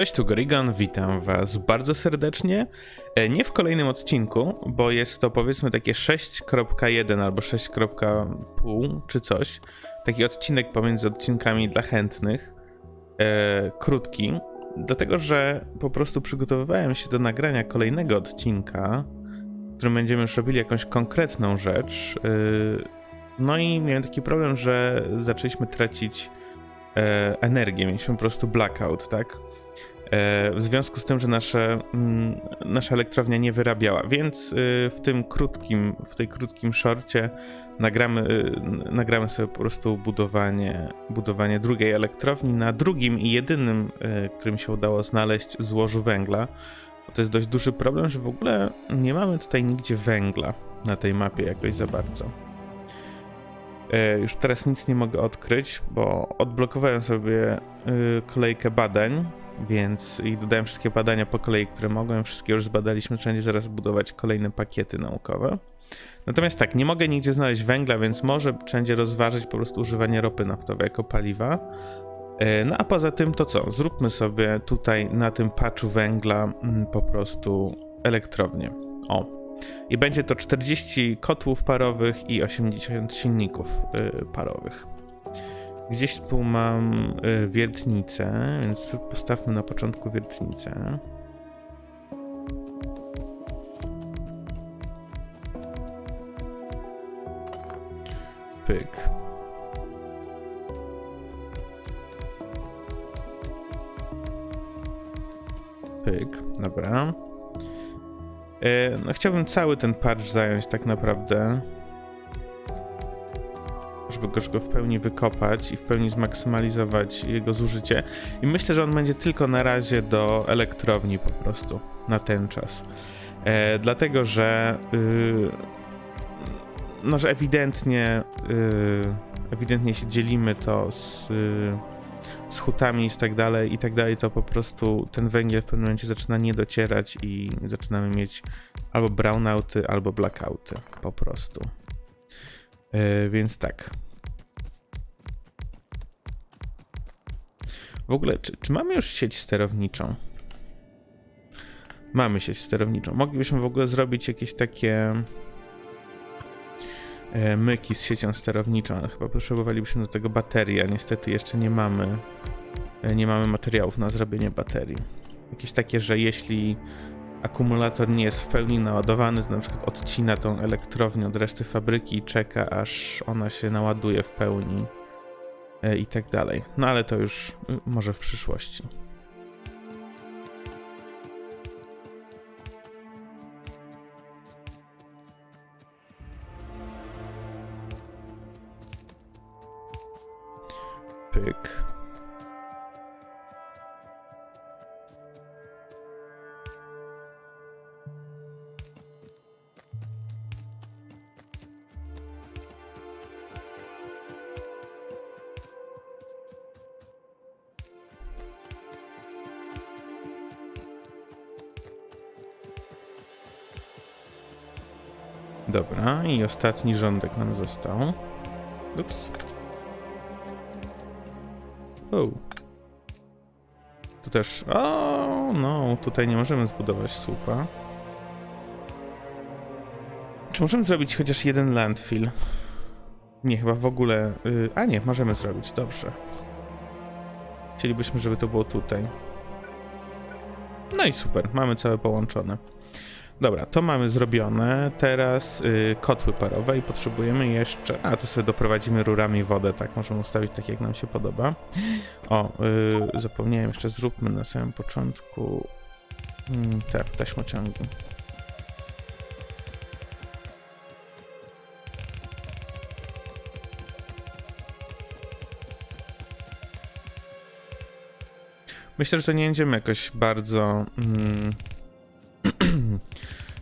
Cześć, tu Gorigan, witam was bardzo serdecznie. E, Nie w kolejnym odcinku, bo jest to powiedzmy takie 6.1 albo 6.5 czy coś. Taki odcinek pomiędzy odcinkami dla chętnych. E, krótki, dlatego że po prostu przygotowywałem się do nagrania kolejnego odcinka, w którym będziemy już robili jakąś konkretną rzecz. E, no i miałem taki problem, że zaczęliśmy tracić e, energię, mieliśmy po prostu blackout, tak? E, w związku z tym, że nasze, mm, nasza elektrownia nie wyrabiała, więc y, w tym krótkim, w tej krótkim szorcie nagramy, y, nagramy sobie po prostu budowanie, budowanie drugiej elektrowni na drugim i jedynym, y, którym się udało znaleźć złożu węgla. To jest dość duży problem, że w ogóle nie mamy tutaj nigdzie węgla na tej mapie jakoś za bardzo. E, Już teraz nic nie mogę odkryć, bo odblokowałem sobie kolejkę badań, więc i dodałem wszystkie badania po kolei, które mogłem. Wszystkie już zbadaliśmy, wszędzie zaraz budować kolejne pakiety naukowe. Natomiast tak, nie mogę nigdzie znaleźć węgla, więc może wszędzie rozważyć po prostu używanie ropy naftowej jako paliwa. E, No a poza tym to co? Zróbmy sobie tutaj na tym patchu węgla mm, po prostu elektrownię. O. I będzie to 40 kotłów parowych i 80 silników y, parowych. Gdzieś tu mam y, wiertnicę, więc postawmy na początku wiertnicę. Pyk. Pyk, dobra. E, No, chciałbym cały ten patch zająć tak naprawdę. Żeby go, w pełni wykopać i w pełni zmaksymalizować jego zużycie. I myślę, że on będzie tylko na razie do elektrowni po prostu na ten czas. E, dlatego, że yy, no, że ewidentnie yy, ewidentnie się dzielimy to z, yy, z hutami i tak dalej i tak dalej, to po prostu ten węgiel w pewnym momencie zaczyna nie docierać i zaczynamy mieć albo brownouty, albo blackouty po prostu. Yy, więc tak. W ogóle, czy, czy mamy już sieć sterowniczą? Mamy sieć sterowniczą. Moglibyśmy w ogóle zrobić jakieś takie e, myki z siecią sterowniczą, ale chyba potrzebowalibyśmy do tego baterii, a niestety jeszcze nie mamy e, nie mamy materiałów na zrobienie baterii. Jakieś takie, że jeśli akumulator nie jest w pełni naładowany, to na przykład odcina tą elektrownię od reszty fabryki i czeka, aż ona się naładuje w pełni i tak dalej. No ale to już może w przyszłości. Pyk. Dobra, i ostatni rządek nam został. Ups. O. Tu też. O, no, tutaj nie możemy zbudować słupa. Czy możemy zrobić chociaż jeden landfill? Nie, chyba w ogóle. y, a nie, możemy zrobić, dobrze. Chcielibyśmy, żeby to było tutaj. No i super, mamy całe połączone. Dobra, to mamy zrobione. Teraz y, kotły parowe i potrzebujemy jeszcze. A to sobie doprowadzimy rurami wodę, tak? Możemy ustawić tak, jak nam się podoba. O, y, zapomniałem jeszcze, zróbmy na samym początku mm, te taśmociągi. Myślę, że nie będziemy jakoś bardzo. Mm,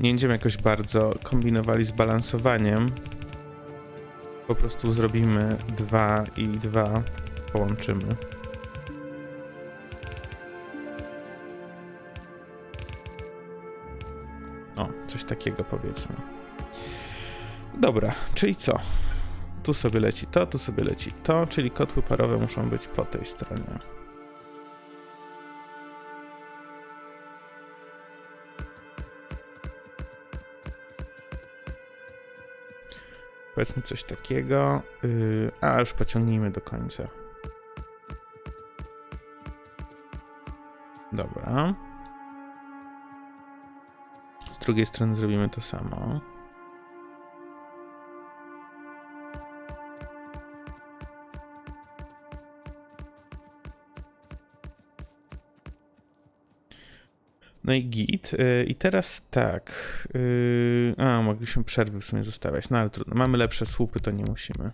nie będziemy jakoś bardzo kombinowali z balansowaniem. Po prostu zrobimy dwa i dwa połączymy. O, coś takiego powiedzmy. Dobra, czyli co? Tu sobie leci to, tu sobie leci to, czyli kotły parowe muszą być po tej stronie. Powiedzmy coś takiego. Yy, a już pociągnijmy do końca. Dobra. Z drugiej strony zrobimy to samo. No i git. Yy, I teraz tak. Yy, a, mogliśmy przerwy w sumie zostawiać, no ale trudno. Mamy lepsze słupy, to nie musimy.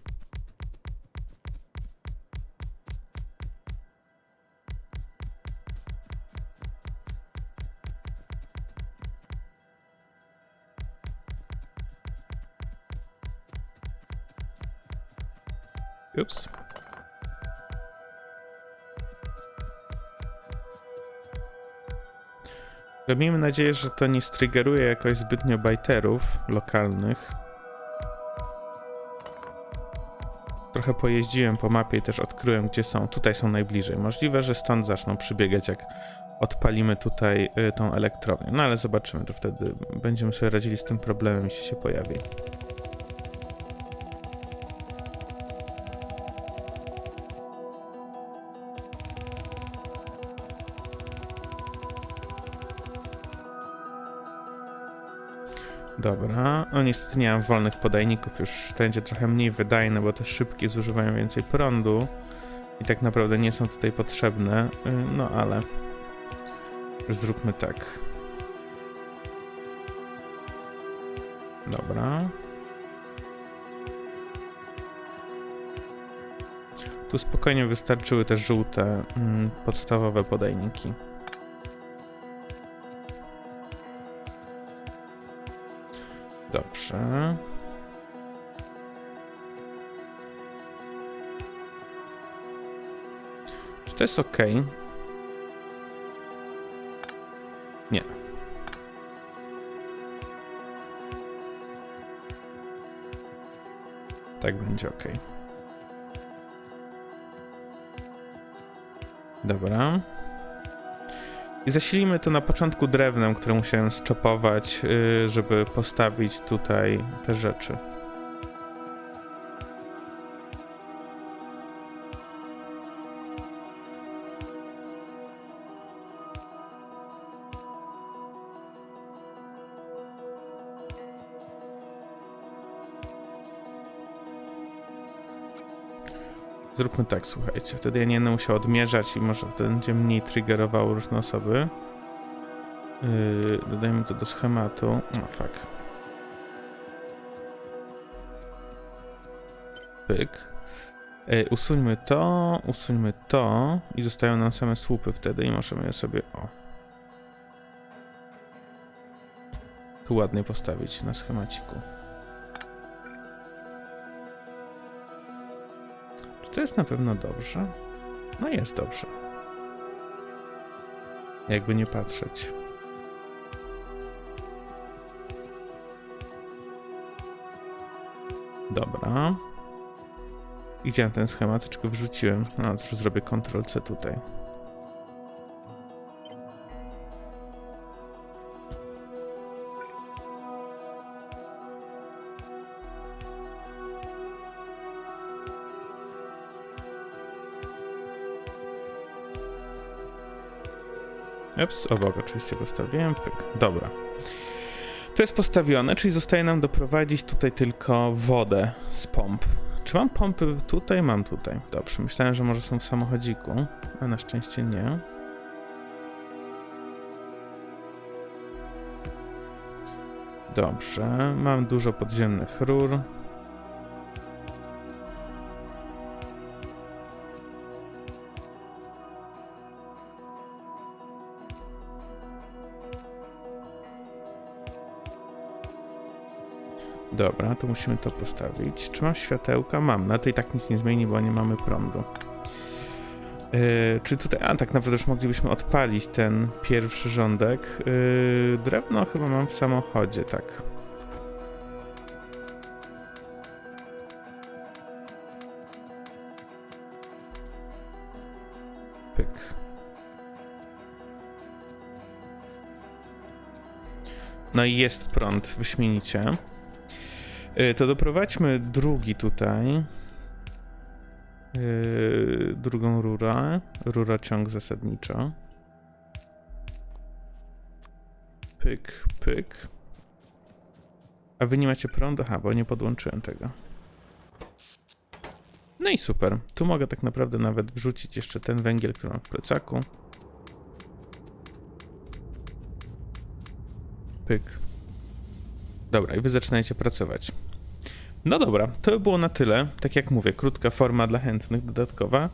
Ups. Miejmy nadzieję, że to nie striggeruje jakoś zbytnio bajterów lokalnych. Trochę pojeździłem po mapie i też odkryłem, gdzie są. Tutaj są najbliżej. Możliwe, że stąd zaczną przybiegać, jak odpalimy tutaj y, tą elektrownię. No ale zobaczymy, to wtedy będziemy sobie radzili z tym problemem, jeśli się pojawi. Dobra, no niestety nie mam wolnych podajników, już to będzie trochę mniej wydajne, bo te szybkie zużywają więcej prądu i tak naprawdę nie są tutaj potrzebne, y, no ale zróbmy tak. Dobra. Tu spokojnie wystarczyły te żółte mm, podstawowe podajniki. Dobrze. Czy to jest ok? Nie. Tak będzie ok. Dobra. I zasilimy to na początku drewnem, które musiałem zczopować, yy, żeby postawić tutaj te rzeczy. Zróbmy tak, słuchajcie. Wtedy ja nie będę musiał odmierzać i może wtedy będzie mniej triggerowało różne osoby. Yy, dodajmy to do schematu. No fuck. Pyk. Yy, usuńmy to, usuńmy to i zostają nam same słupy wtedy i możemy je sobie, o. Tu ładnie postawić na schemaciku. To jest na pewno dobrze? No jest dobrze. Jakby nie patrzeć. Dobra. I ten schemat, tylko wrzuciłem. No, zrobię Ctrl-C tutaj. Ups, obok oczywiście postawiłem. Pyk. Dobra. To jest postawione, czyli zostaje nam doprowadzić tutaj tylko wodę z pomp. Czy mam pompy tutaj? Mam tutaj. Dobrze, myślałem, że może są w samochodziku, ale na szczęście nie. Dobrze, mam dużo podziemnych rur. Dobra, to musimy to postawić. Czy mam światełka? Mam. Na i tak nic nie zmieni, bo nie mamy prądu. Yy, czy tutaj... A, tak naprawdę już moglibyśmy odpalić ten pierwszy rządek. Yy, drewno chyba mam w samochodzie, tak. Pyk. No i jest prąd, wyśmienicie. Y, To doprowadźmy drugi tutaj. Yy, drugą rurę. Rura ciąg zasadniczo. Pyk, pyk. A wy nie macie prądu? Aha, bo nie podłączyłem tego. No i super. Tu mogę tak naprawdę nawet wrzucić jeszcze ten węgiel, który mam w plecaku. Pyk. Dobra, i wy zaczynajcie pracować. No dobra, to by było na tyle. Tak jak mówię, krótka forma dla chętnych, dodatkowa.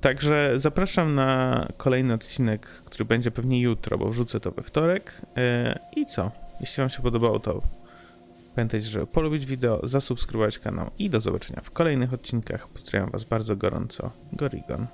Także zapraszam na kolejny odcinek, który będzie pewnie jutro, bo wrzucę to we wtorek. Yy, I co? Jeśli Wam się podobało, to pamiętajcie, żeby polubić wideo, zasubskrybować kanał i do zobaczenia w kolejnych odcinkach. Pozdrawiam Was bardzo gorąco. Gorigon.